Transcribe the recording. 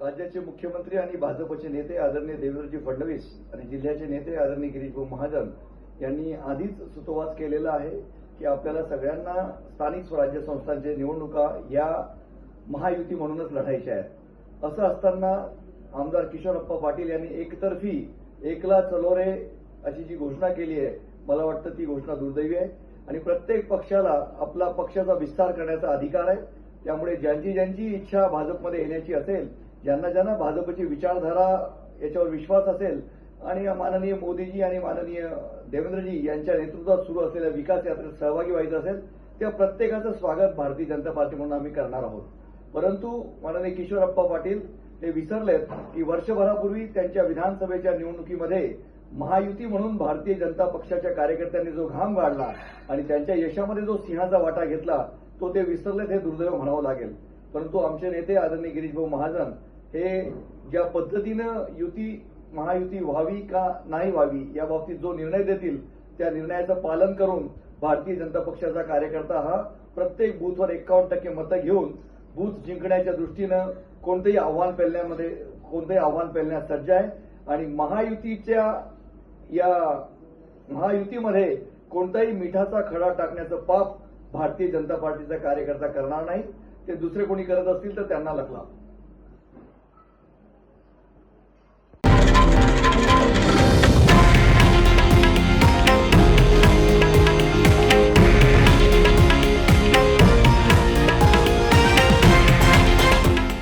राज्याचे मुख्यमंत्री आणि भाजपचे नेते आदरणीय देवेंद्रजी फडणवीस आणि जिल्ह्याचे नेते आदरणीय गिरीशभाऊ महाजन यांनी आधीच सुतोवाच केलेला आहे की आपल्याला सगळ्यांना स्थानिक स्वराज्य संस्थांच्या निवडणुका या महायुती म्हणूनच लढायच्या आहेत. असं असताना आमदार किशोरप्पा पाटील यांनी एकतर्फी एकला चलो रे अशी जी घोषणा केली आहे मला वाटतं ती घोषणा दुर्दैवी आहे. आणि प्रत्येक पक्षाला आपला पक्षाचा विस्तार करण्याचा अधिकार आहे. त्यामुळे ज्यांची ज्यांची इच्छा भाजपमध्ये येण्याची असेल ज्यांना ज्यांना भाजपची विचारधारा याच्यावर विश्वास असेल आणि माननीय मोदीजी आणि माननीय देवेंद्रजी यांच्या नेतृत्वात सुरू असलेल्या विकास यात्रेत सहभागी व्हायचं असेल त्या प्रत्येकाचं स्वागत भारतीय जनता पार्टी म्हणून आम्ही करणार आहोत. परंतु माननीय किशोरप्पा पाटील हे विसरलेत की वर्षभरापूर्वी त्यांच्या विधानसभेच्या निवडणुकीमध्ये महायुती म्हणून भारतीय जनता पक्षाच्या कार्यकर्त्यांनी जो घाम गाडला आणि त्यांच्या यशामध्ये जो सिंहाचा वाटा घेतला तो ते विसरलेत हे दुर्दैव म्हणावं लागेल. परंतु आमचे नेते आदरणीय गिरीशभाऊ महाजन हे ज्या पद्धतीनं युती महायुती व्हावी का नाही व्हावी या बाबतीत जो निर्णय देतील त्या निर्णयाचं पालन करून भारतीय जनता पक्षाचा कार्यकर्ता हा प्रत्येक बूथवर एकावन्न टक्के मतं घेऊन बूथ जिंकण्याच्या दृष्टीनं कोणतेही आव्हान पेलण्यामध्ये कोणतेही आव्हान पेलण्यास सज्ज आहे. आणि महायुतीच्या या महायुतीमध्ये कोणताही मिठाचा खडा टाकण्याचं पाप भारतीय जनता पार्टीचा कार्यकर्ता करणार नाही. ते दुसरे कोणी करत असतील तर त्यांना लकला